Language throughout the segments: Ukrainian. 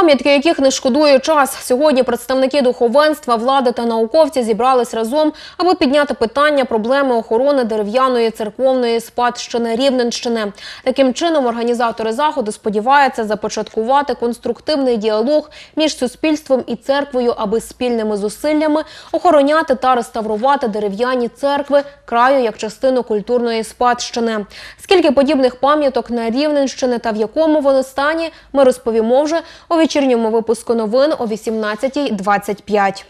Пам'ятки, яких не шкодує час. Сьогодні представники духовенства, влади та науковці зібрались разом, аби підняти питання проблеми охорони дерев'яної церковної спадщини Рівненщини. Таким чином, організатори заходу сподіваються започаткувати конструктивний діалог між суспільством і церквою, аби спільними зусиллями охороняти та реставрувати дерев'яні церкви краю як частину культурної спадщини. Скільки подібних пам'яток на Рівненщині та в якому вони стані, ми розповімо вже у вечірньому випуску новин о 18.25.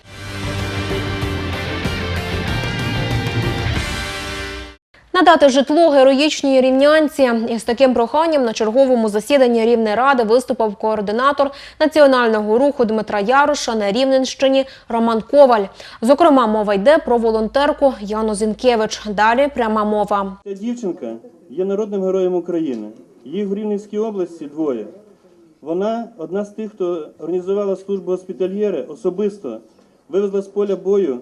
Надати житло героїчній рівнянці із таким проханням на черговому засіданні Рівної ради виступив координатор національного руху Дмитра Яроша на Рівненщині Роман Коваль. Зокрема, мова йде про волонтерку Яну Зінкевич. Далі пряма мова. Ця дівчинка є народним героєм України. Їх в Рівненській області двоє. Вона одна з тих, хто організувала службу госпітальєри, особисто вивезла з поля бою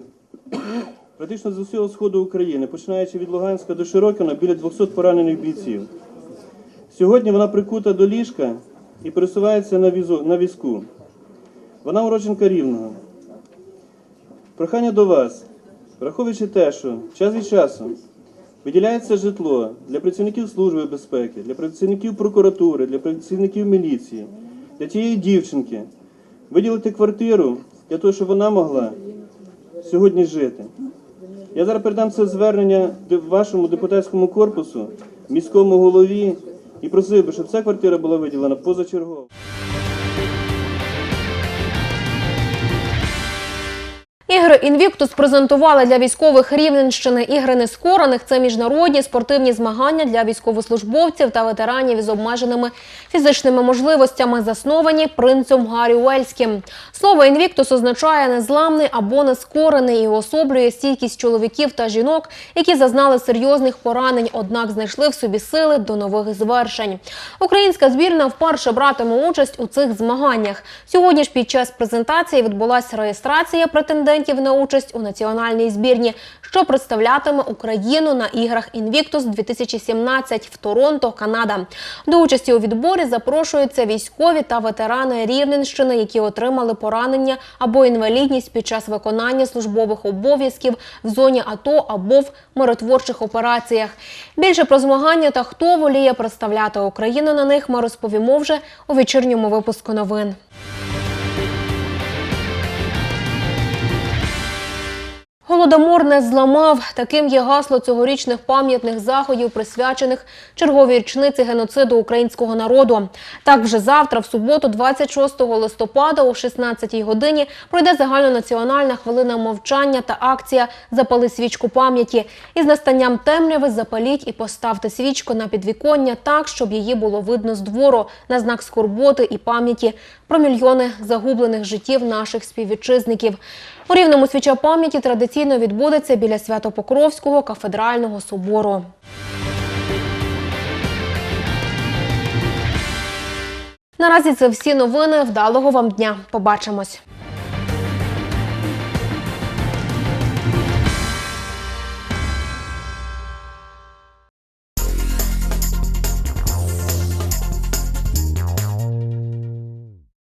практично з усього сходу України, починаючи від Луганська до Широкіна, біля 200 поранених бійців. Сьогодні вона прикута до ліжка і пересувається на, візу, на візку. Вона уродженка Рівного. Прохання до вас, враховуючи те, що час від часу виділяється житло для працівників Служби безпеки, для працівників прокуратури, для працівників міліції, для тієї дівчинки, виділити квартиру для того, щоб вона могла сьогодні жити. Я зараз передам це звернення вашому депутатському корпусу, міському голові і просив би, щоб ця квартира була виділена позачергово. Ігри Інвіктус презентували для військових Рівненщини ігри нескорених. Це міжнародні спортивні змагання для військовослужбовців та ветеранів із обмеженими фізичними можливостями, засновані принцем Гаррі Уельським. Слово інвіктус означає незламний або нескорений і уособлює стійкість чоловіків та жінок, які зазнали серйозних поранень, однак знайшли в собі сили до нових звершень. Українська збірна вперше братиме участь у цих змаганнях. Сьогодні ж під час презентації відбулася реєстрація претендентів на участь у національній збірні, що представлятиме Україну на іграх Invictus 2017 в Торонто, Канада. До участі у відборі запрошуються військові та ветерани Рівненщини, які отримали поранення або інвалідність під час виконання службових обов'язків в зоні АТО або в миротворчих операціях. Більше про змагання та хто воліє представляти Україну на них, ми розповімо вже у вечірньому випуску новин. Голодомор не зламав. Таким є гасло цьогорічних пам'ятних заходів, присвячених черговій річниці геноциду українського народу. Так, вже завтра, в суботу, 26 листопада, о 16 годині, пройде загальнонаціональна хвилина мовчання та акція Запали свічку пам'яті. Із настанням темряви запаліть і поставте свічку на підвіконня так, щоб її було видно з двору на знак скорботи і пам'яті про мільйони загублених життів наших співвітчизників. У рівному свіча пам'яті традиційно відбудеться біля Свято-Покровського кафедрального собору. Наразі це всі новини. Вдалого вам дня. Побачимось.